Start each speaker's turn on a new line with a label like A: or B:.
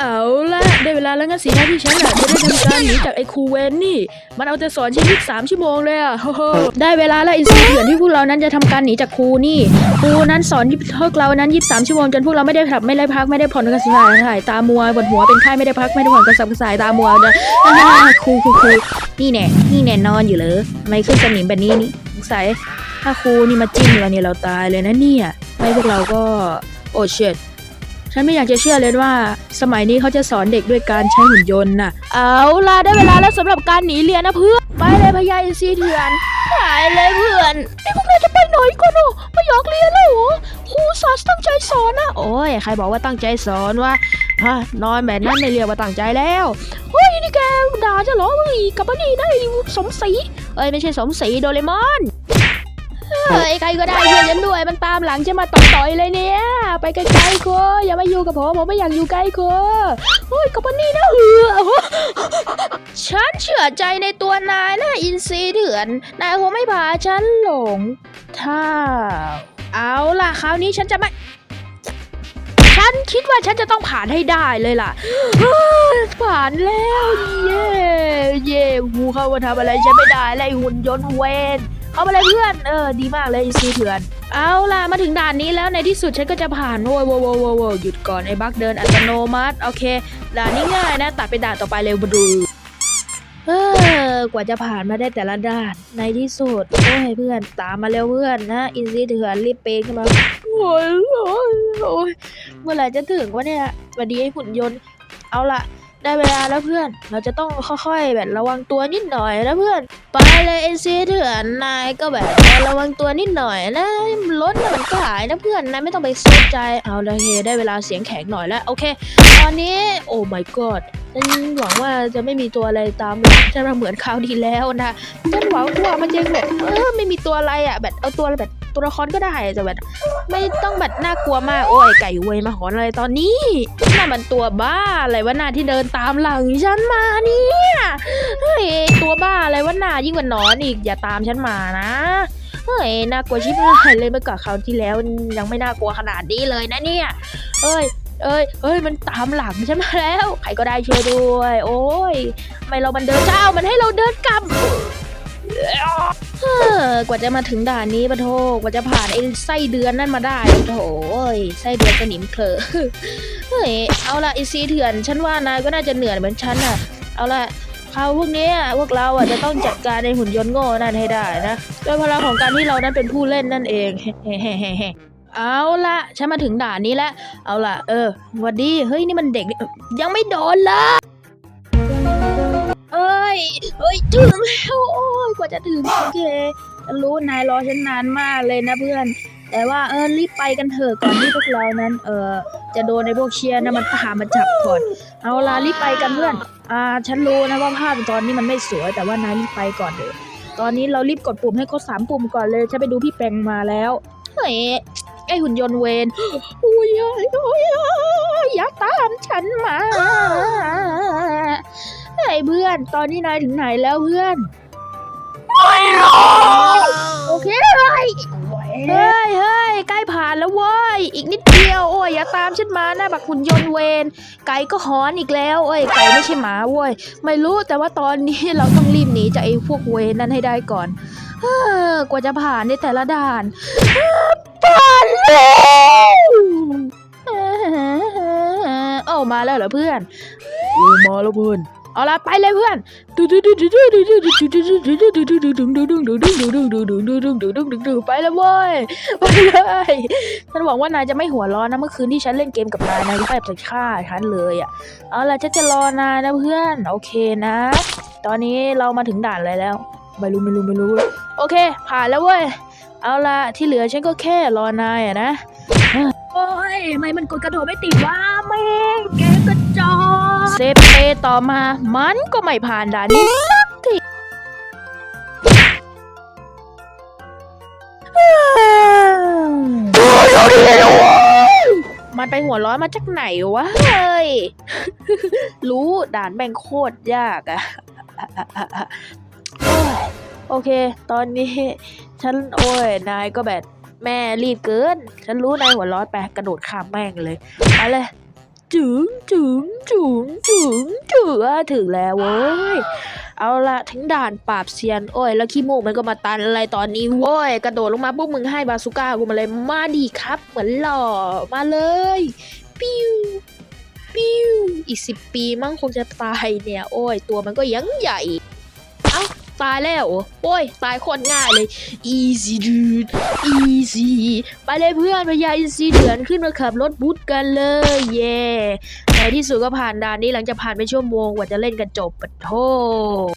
A: เอาละได้เวลาแล้วงั้นสินะที่ฉันอะจะได้ทำการหนีจากไอ้ครูเวนนี่ มันเอาแต่สอนฉันยี่สามชั่วโมงเลยอะโโได้เวลาแล้วอินซีเถื่อนที่พวกเรานั้นจะทำการหนีจากครูนี่ครูนั้นสอนพวกเรานั้นยี่สามชั่วโมงจนพวกเราไม่ได้ผับไม่ได้พักไม่ได้ผ่อนกระสายถ่ายตามัวปวดหัวเป็นไข้ไม่ได้พักไม่ได้ผ่อนกระสับกระส่ายตามัวนะครูครูครูนี่แน่นี่แน่นอนอยู่เลยทำไมขึ้นสนิมแบบนี้นี่สงสัยถ้าครูนี่มาจิ้มเราเนี่ยเราตายเลยนะเนี่ยไม่พวกเราก็โอเชิด ฉันไม่อยากจะเชื่อเลยว่า สมัยนี้เขาจะสอนเด็กด้วยการใช้หุ่นยนต์น่ะ เอาล่ะได้เวลาแล้วสำหรับการหนีเรียนนะเพื่อนไปเลยพยาอินทรีเถื่อนไปเลยเพื่อนนี่พวกเราจะไปไหนกันอะไม่อยากเรียนแล้วเหรอครูสอนตั้งใจสอนนะโอ้ยใครบอกว่าตั้งใจสอนวะฮะนอนแบบนั้นไม่เรียกว่าตั้งใจแล้วเฮ้ยนี่แกด่าจะเหรอเฮ้ยกลับมานี่ได้สมศรีเอ้ยไม่ใช่สมศรีโดเรมอน เฮ้ยใครก็ได้ช่วยฉันด้วยมันตามหลังฉันมาต่อยๆเลยเนี่ย ไปไกลๆกูอย่ามาอยู่กับผมผมไม่อยากอยู่ใกล้กูโอ้ยกับนี่นะเออฉันเชื่อใจในตัวนายนะอินซีเถื่อน นายคงไม่พาฉันหลง ถ้า เอาล่ะคราวนี้ฉันจะไม่ฉันคิดว่าฉันจะต้องผ่านให้ได้เลยล่ะ ผ่านแล้ว เย่เย่หูเข้ามาทำอะไรฉันไม่ได้อะไรหุ่นยนต์เวน เอาไปเลยเพื่อน เออ ดีมากเลยซีเถื่อน เอาล่ะ มาถึงด่านนี้แล้วในที่สุดฉันก็จะผ่านโว้ยโว้ยโว้ยโว้ยโว้ยหยุดก่อนไอ้บักเดินอัตโนมัติ โอเค ด่านนี้ง่ายนะ ตัดไปด่านต่อไปเร็วมาดูเออกว่าจะผ่านมาได้แต่ละด่าน ในที่สุดโอ้ยเพื่อนตามมาเร็วเพื่อนนะอินซีเถื่อนรีบเปย์ขึ้นมาโอ้ยโอ้ยโอ้ยเมื่อไหร่จะถึงวะเนี่ยสวัสดีไอ้หุ่นยนต์ เอาล่ะ ได้เวลาแล้วเพื่อน เราจะต้องค่อยๆ แบบระวังตัวนิดหน่อยนะเพื่อน ไปเลยเอ็นซีเถื่อนนายก็แบบระวังตัวนิดหน่อยนะรถน่ะมันก็หายนะเพื่อนนายไม่ต้องไปเสียใจเอาละเคได้เวลาเสียงแข็งหน่อยแล้วโอเค ตอนนี้โอ้ my god ฉันหวังว่าจะไม่มีตัวอะไรตามหลังฉันมาเหมือนคราวที่แล้วนะฉันหวังว่ามันจะแบบเออไม่มีตัวอะไรอะแบบเอาตัวแบบ ตัวละครก็ได้แต่แบบไม่ต้องแบบน่ากลัวมากโอ้ยไก่เวยมาหอนอะไรตอนนี้น่ามันตัวบ้าอะไรวะหน่าที่เดินตามหลังฉันมาเนี่ยเฮ้ยตัวบ้าอะไรวะหน่ายิ่งกว่านอนอีกอย่าตามฉันมานะเฮ้ยน่ากลัวชิบหายเลยเมื่อก่อนคราวที่แล้วยังไม่น่ากลัวขนาดนี้เลยนะเนี่ยเอ้ยเอ้ยเอ้ย มันตามหลังฉันมาแล้ว ใครก็ได้ช่วยด้วย โอ้ย ไม่เรามันเดินเจ้า มันให้เราเดินกลับ ออกว่าจะมาถึงด่านนี้ปะโทกว่าจะผ่านไอ้ไส้เดือนนั่นมาได้ปะโถเอ้ยไส้เดือนสนิมเคลอเฮ้ยเอาละไอซีเถื่อนฉันว่านายก็น่าจะเหนื่อยเหมือนฉันน่ะ เอาละคราวพวกนี้พวกเราอะจะต้องจัดการในหุ่นยนต์โง่นั่นให้ได้นะด้วยพลังของการที่เรานั้นเป็นผู้เล่นนั่นเองเอาละฉันมาถึงด่านนี้แล้วเอาละเออวัดดีเฮ้ยนี่มันเด็กยังไม่โดนเลยเอ้ยเอ้ยถึงแล้วโอ้ยกว่าจะถึงโอเค ฉันรู้นายรอฉันนานมากเลยนะเพื่อน แต่ว่าเออรีบไปกันเถอะก่อนที่พวกเรานั้น เออจะโดนในพวกเชียร์นะมันตามมาจับก่อน เอาล่ะรีบไปกันเพื่อน อ่าฉันรู้นะว่าภาพตอนนี้มันไม่สวย แต่ว่านายรีบไปก่อนเถอะตอนนี้เรารีบกดปุ่มให้ครบสามปุ่มก่อนเลยฉันไปดูพี่แปงมาแล้วเฮ้ยไอหุ่นยนต์เวนโอ้ยโอ้ยโอ้ยอย่าตามฉันมาไอ้เพื่อน ตอนนี้นายถึงไหนแล้วเพื่อน โอเคเลยเฮ้ยเฮ้ยใกล้ผ่านแล้วเว้ย อีกนิดเดียว โอ้ยอย่าตามฉันมานะบักหุ่นยนต์เวน ไก่ก็หอนอีกแล้วเอ้ย ไก่ไม่ใช่หมาเว้ย ไม่รู้แต่ว่าตอนนี้เราต้องรีบหนีจากไอ้พวกเวนนั้นให้ได้ก่อนเฮ้อกว่าจะผ่านในแต่ละด่านผ่านแล้วเอ้ามาแล้วเหรอเพื่อนมาแล้วเพื่อน เอาละไปเลยเพื่อนไปเลยเว้ยไปเลยฉันหวังว่านายจะไม่หัวร้อนนะเมื่อคืนที่ฉันเล่นเกมกับนายนายก็แอบจะฆ่าฉันเลยอะเอาล่ะฉันจะรอนายนะเพื่อนโอเคนะ ตอนนี้เรามาถึงด่านอะไรแล้วไม่รู้ไม่รู้ไม่รู้ โอเค ผ่านแล้วเว้ยเอาล่ะที่เหลือฉันก็แค่รอนายอะนะโอ้ยทำไมมันกดกระโดดไม่ติดวะแม่งเกมกระจอก เซฟเปต่อมามันก็ไม่ผ่านด่านนี้สักทีมันไปหัวร้อนมาจากไหนวะ เฮ้ย รู้ด่านแบ่งโคตรยากอะโอเค ตอนนี้ ฉันโอ้ย นายก็แบบแม่รีบเกิน ฉันรู้นายหัวร้อนไปกระโดดข้ามแม่งเลยไปเลย ถึงถึงถึงถึงถึงถึงแล้วเว้ยเอาละถึงด่านปราบเซียนโอ้ยแล้วขี้มูกมันก็มาตันอะไรตอนนี้โว้ยกระโดดลงมาปุ๊บมึงให้บาสุก้ากูมาเลยมาดีครับ เหมือนหล่อมาเลยปิ้วปิ้วอีกสิบปีมั่งคงจะตายเนี่ย โอ้ยตัวมันก็ยังใหญ่ ตายแล้วโอ้ยตายโคตรง่ายเลย easy dude easy ไปเลยเพื่อนพญาอินซีเดือนขึ้นมาขับรถบูธกันเลยเย่ในที่สุดก็ผ่านด่านนี้หลังจากผ่านไปชั่วโมงกว่าจะเล่นกันจบปะโท